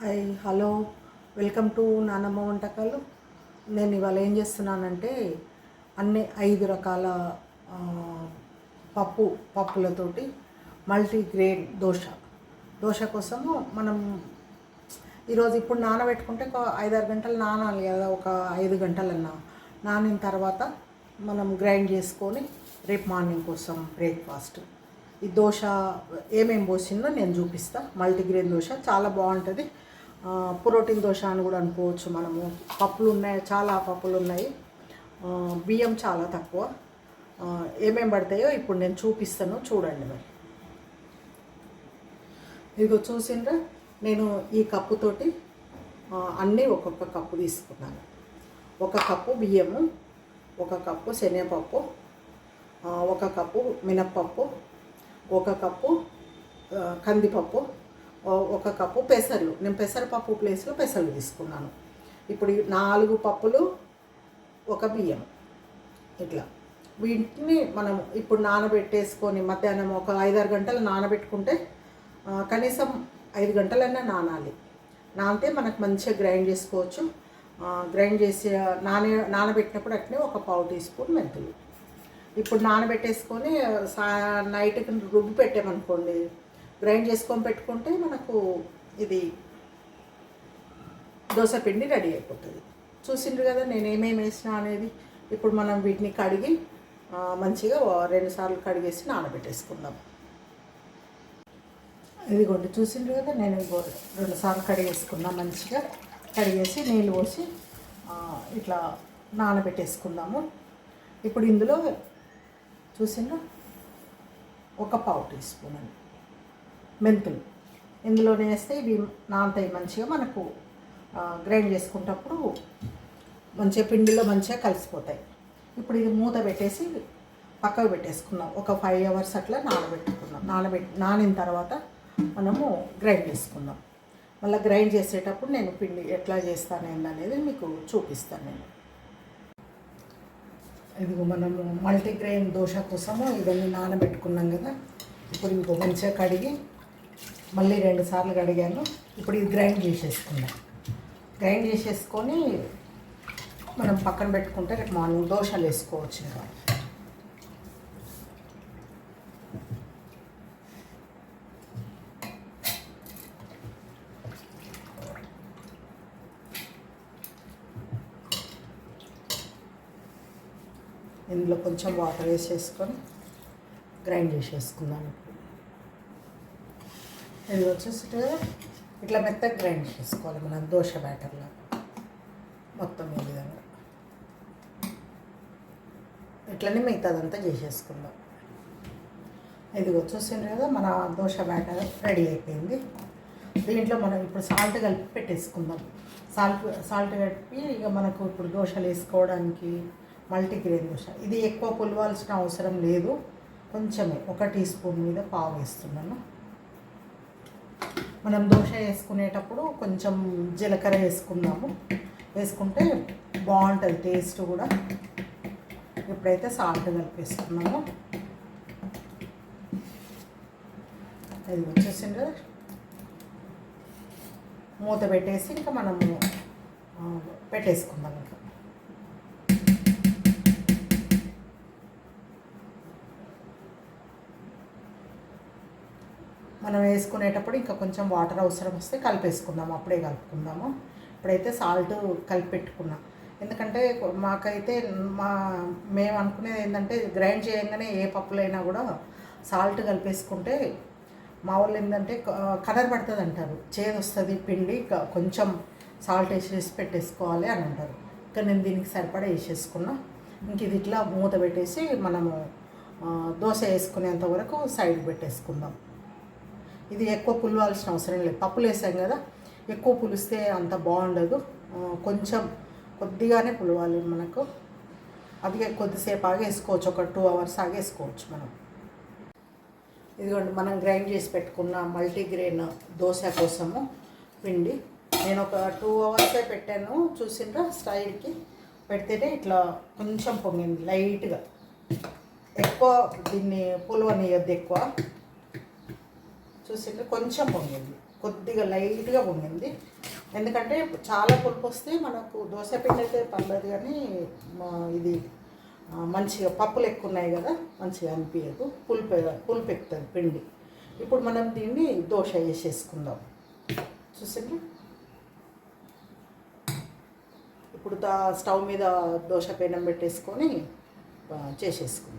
Hi hello. Welcome to నానమ్మ వంటకాలు. నేను ఇవాళ ఏం చేస్తున్నానంటే అన్ని ఐదు రకాల పప్పు పప్పులతోటి మల్టీగ్రేన్ దోశ. దోశ కోసము మనం ఈరోజు ఇప్పుడు నానబెట్టుకుంటే ఒక ఐదారు గంటలు నానాలి కదా ఒక ఐదు గంటలన్నా. నానిన తర్వాత మనం గ్రైండ్ చేసుకొని రేపు మార్నింగ్ కోసం బ్రేక్ఫాస్ట్. ఈ దోశ ఏమేమి పోసిందో నేను చూపిస్తా. మల్టీగ్రెయిన్ దోశ చాలా బాగుంటుంది. ప్రోటీన్ దోశ అని కూడా అనుకోవచ్చు మనము. పప్పులు ఉన్నాయి చాలా పప్పులు ఉన్నాయి. బియ్యం చాలా తక్కువ. ఏమేమి ఏమేం పడతాయో ఇప్పుడు నేను చూపిస్తాను చూడండి మరి. ఇదిగో చూసిండ్రా నేను ఈ కప్పుతోటి అన్నీ ఒక్కొక్క కప్పు తీసుకున్నాను. ఒక కప్పు బియ్యము ఒక కప్పు శనగపప్పు ఒక కప్పు మినప్పప్పు ఒక కప్పు కందిపప్పు ఒక కప్పు పెసర్లు. నేను పెసరపప్పు ప్లేస్లో పెసర్లు తీసుకున్నాను. ఇప్పుడు నాలుగు పప్పులు ఒక బియ్యం. ఇట్లా. వీటిని మనం ఇప్పుడు నానబెట్టేసుకొని మధ్యాహ్నం ఒక ఐదారు గంటలు నానబెట్టుకుంటే కనీసం ఐదు గంటలన్నా నానాలి. నానితే మనకు మంచిగా గ్రైండ్ చేసుకోవచ్చు. గ్రైండ్ చేసి నానే నానబెట్టినప్పుడు అట్నే ఒక పావు టీ స్పూన్ మెంతులు. ఇప్పుడు నానబెట్టేసుకొని సా నైట్కి రుబ్బి పెట్టామనుకోండి గ్రైండ్ చేసుకొని పెట్టుకుంటే మనకు ఇది దోశ పిండి రెడీ అయిపోతుంది. చూసిండ్రు కదా నేను ఏమేమి వేసినా అనేది. ఇప్పుడు మనం వీటిని కడిగి మంచిగా రెండుసార్లు కడిగేసి నానబెట్టేసుకుందాం. ఇదిగోండి చూసిండ్రు కదా నేను రెండుసార్లు రెండు కడిగేసుకున్నా మంచిగా. కడిగేసి నీళ్ళు పోసి ఇట్లా నానబెట్టేసుకుందాము. ఇప్పుడు ఇందులో చూసిండ్రు? ఒక పావు టీ స్పూన్ అండి మెంతులు. ఇందులోనే వేస్తే ఇవి నానతాయి మంచిగా మనకు గ్రైండ్ చేసుకునేటప్పుడు మంచిగా పిండిలో మంచిగా కలిసిపోతాయి. ఇప్పుడు ఇది మూత పెట్టేసి పక్కకు పెట్టేసుకున్నాం. ఒక ఫైవ్ అవర్స్ అట్లా నానబెట్టుకున్నాం. నానబెట్టి నానిన తర్వాత మనము గ్రైండ్ చేసుకుందాం. మళ్ళీ గ్రైండ్ చేసేటప్పుడు నేను పిండి ఎట్లా చేస్తాను అనేది మీకు చూపిస్తాను నేను. ఇదిగో మనము మల్టీగ్రెయిన్ దోశ కోసము ఇవన్నీ నానబెట్టుకున్నాం కదా. ఇప్పుడు ఇంకో మంచిగా కడిగి మళ్ళీ రెండు సార్లు కడిగాను. ఇప్పుడు ఇది గ్రైండ్ చేసేసుకుందాం గ్రైండ్ చేసేసుకొని మనం పక్కన పెట్టుకుంటే రేపు మార్నింగ్ దోశలు వేసుకోవచ్చు ఇంకా. ఇందులో కొంచెం వాటర్ వేసేసుకొని గ్రైండ్ చేసేసుకుందాం ఇది వచ్చేసి ఇట్లా మెత్తగా గ్రైండ్ చేసుకోవాలి మనం దోశ బ్యాటర్లో మొత్తం ఈ విధంగా. ఇట్లనే మిగతాదంతా చేసేసుకుందాం. ఇది వచ్చేసింది కదా మన దోశ బ్యాటర్ రెడీ అయిపోయింది. దీంట్లో మనం ఇప్పుడు సాల్ట్ కలిపి పెట్టేసుకుందాం. సాల్ట్ సాల్ట్ కలిపి ఇక మనకు ఇప్పుడు దోశలు వేసుకోవడానికి మల్టీగ్రెయిన్ దోశ. ఇది ఎక్కువ పులవాల్సిన అవసరం లేదు. కొంచెమే ఒక టీ స్పూన్ మీద పావు వేస్తున్నాను. మనం దోశ వేసుకునేటప్పుడు కొంచెం జీలకర్ర వేసుకుందాము. వేసుకుంటే బాగుంటుంది టేస్ట్ కూడా. ఇప్పుడైతే సాల్ట్ కలిపేసుకున్నాము. ఇది వచ్చేసింది కదా. మూత పెట్టేసి ఇంకా మనము పెట్టేసుకుందాం ఇంకా. మనం వేసుకునేటప్పుడు ఇంకా కొంచెం వాటర్ అవసరం వస్తే కలిపేసుకుందాం అప్పుడే కలుపుకుందాము. ఇప్పుడైతే సాల్ట్ కలిపి పెట్టుకున్నాం ఎందుకంటే మాకైతే మా మేము అనుకునేది ఏంటంటే గ్రైండ్ చేయగానే ఏ పప్పులైనా కూడా సాల్ట్ కలిపేసుకుంటే మా వాళ్ళు ఏంటంటే కలర్ పడుతుంది అంటారు. చేదు వస్తుంది పిండి కొంచెం సాల్ట్ వేసేసి పెట్టేసుకోవాలి అని అంటారు. ఇంకా నేను దీనికి సరిపడా వేసేసుకున్నా. ఇంక ఇది ఇట్లా మూత పెట్టేసి మనము దోశ వేసుకునేంత వరకు సైడ్ పెట్టేసుకుందాం. ఇది ఎక్కువ పులవాల్సిన అవసరం లేదు. పప్పులు వేసాం కదా ఎక్కువ పులిస్తే అంత బాగుండదు. కొంచెం కొద్దిగానే పులవాలి మనకు. అది కొద్దిసేపు ఆగేసుకోవచ్చు ఒక టూ అవర్స్ ఆగేసుకోవచ్చు మనం. ఇదిగోండి మనం గ్రైండ్ చేసి పెట్టుకున్న మల్టీగ్రెయిన్ దోశ కోసము పిండి. నేను ఒక టూ అవర్సే పెట్టాను చూసిండ్రా స్టైల్కి పెడితేనే ఇట్లా కొంచెం పొంగింది లైట్గా ఎక్కువ దీన్ని పులవనియద్దు ఎక్కువ. చూసిండ్రా కొంచెం పొంగింది. కొద్దిగా లైట్గా పొంగింది. ఎందుకంటే చాలా పులుపు వస్తే మనకు దోశ పిండి అయితే పర్లేదు కానీ ఇది మంచిగా పప్పులు ఎక్కువ ఉన్నాయి కదా మంచిగా అనిపించదు పులుపు పులుపు ఎక్కుతుంది పిండి. ఇప్పుడు మనం దీన్ని దోశ వేసేసుకుందాం. చూసండి ఇప్పుడు దా స్టవ్ మీద దోశ పెనం పెట్టేసుకొని చేసేసుకుందాం.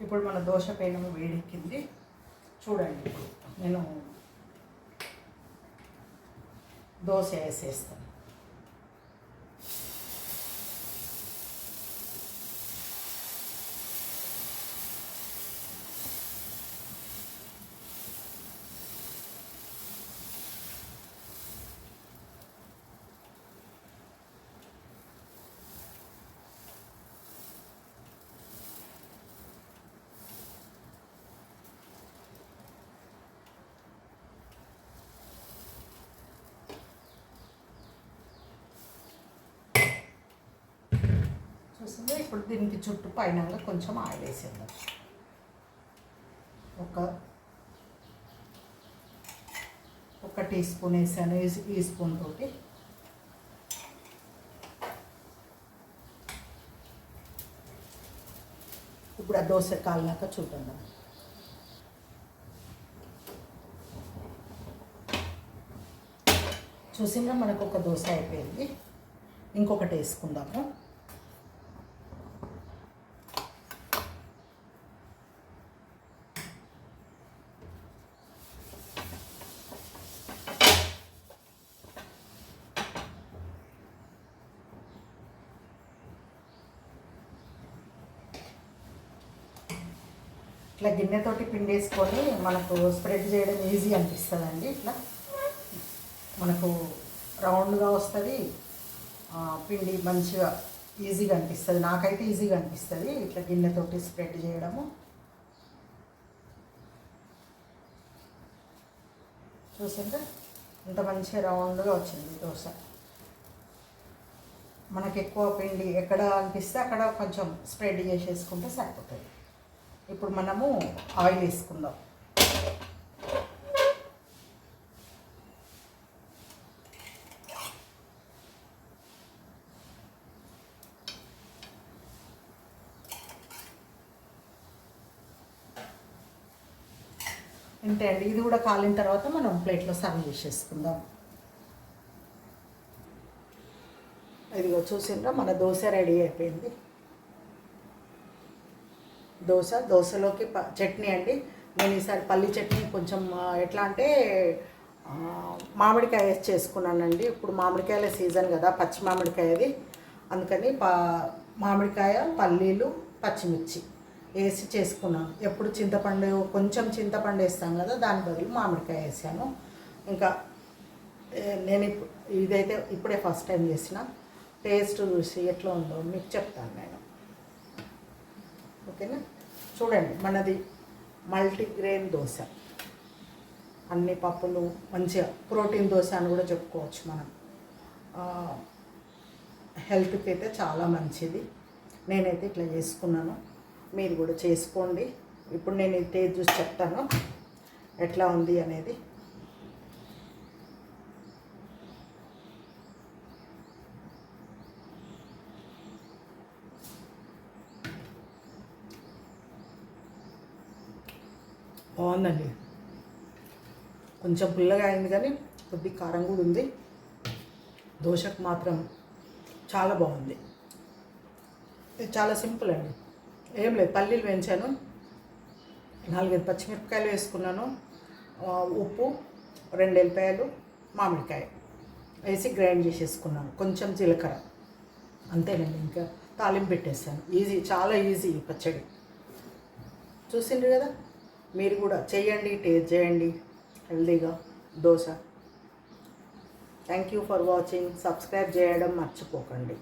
ఇప్పుడు మన దోశ పెనం వేడెక్కింది. చూడండి. నేను దోశ వేసేస్తాను. చూసింది ఇప్పుడు దీనికి చుట్టూ పైన కొంచెం ఆయిల్ వేసేద్దాం. ఒక ఒక టీ స్పూన్ వేసాను. ఈ- ఈ స్పూన్ తోటి. ఇప్పుడు ఆ దోశ కాలినాక చూద్దాం చూసిందా మనకు ఒక దోశ అయిపోయింది. ఇంకొకటి వేసుకుందాము ఇట్లా గిన్నెతోటి పిండి వేసుకొని మనకు స్ప్రెడ్ చేయడం ఈజీ అనిపిస్తుంది అండి ఇట్లా. మనకు రౌండ్గా వస్తుంది. పిండి మంచిగా ఈజీగా అనిపిస్తుంది. నాకైతే ఈజీగా అనిపిస్తుంది ఇట్లా గిన్నెతోటి స్ప్రెడ్ చేయడము. చూసిందా ఇంత మంచిగా రౌండ్గా వచ్చింది దోశ. మనకు ఎక్కువ పిండి ఎక్కడ అనిపిస్తే అక్కడ కొంచెం స్ప్రెడ్ చేసేసుకుంటే సరిపోతుంది. ఇప్పుడు మనము ఆయిల్ వేసుకుందాం. అంతే అండి. ఇది కూడా కాలిన తర్వాత మనం ప్లేట్లో సర్వ్ చేసేసుకుందాం. ఇదిగో చూసిండ్రా మన దోశ రెడీ అయిపోయింది. దోశ దోశలోకి ప చట్నీ అండి. నేను ఈసారి పల్లి చట్నీ కొంచెం ఎట్లా అంటే మామిడికాయ వేసి చేసుకున్నానండి. ఇప్పుడు మామిడికాయల సీజన్ కదా పచ్చి మామిడికాయది అందుకని పా మామిడికాయ పల్లీలు పచ్చిమిర్చి వేసి చేసుకున్నాను. ఎప్పుడు చింతపండు కొంచెం చింతపండు వేస్తాం కదా దాని బదులు మామిడికాయ వేసాను. ఇంకా నేను ఇదైతే ఇప్పుడే ఫస్ట్ టైం చేసిన. టేస్ట్ చూసి ఎట్లా ఉందో మీకు చెప్తాను నేను. ఓకేనా? చూడండి మనది మల్టీగ్రెయిన్ దోశ. అన్ని పప్పులు మంచిగా ప్రోటీన్ దోశ అని కూడా చెప్పుకోవచ్చు మనం. హెల్త్కి అయితే చాలా మంచిది. నేనైతే ఇట్లా చేసుకున్నాను. మీరు కూడా చేసుకోండి. ఇప్పుడు నేను ఈ టేస్ట్ చూసి చెప్తాను. ఎట్లా ఉంది అనేది. బాగుందండి. కొంచెం పుల్లగా అయింది కానీ కొద్ది కారం కూడా ఉంది. దోశకు మాత్రం చాలా బాగుంది. ఇది చాలా సింపుల్ అండి. ఏం లేదు పల్లీలు వేయించాను. నాలుగైదు పచ్చిమిరపకాయలు వేసుకున్నాను. ఉప్పు రెండు ఎల్లిపాయలు మామిడికాయ వేసి గ్రైండ్ చేసేసుకున్నాను. కొంచెం జీలకర్ర. అంతేనండి ఇంకా తాలింపు పెట్టేస్తాను. ఈజీ చాలా ఈజీ పచ్చడి. చూసిండ్రు కదా? మీరు కూడా చేయండి టేస్ట్ చేయండి. హెల్దీగా dosa. Thank you for watching subscribe చేయడం మర్చిపోకండి.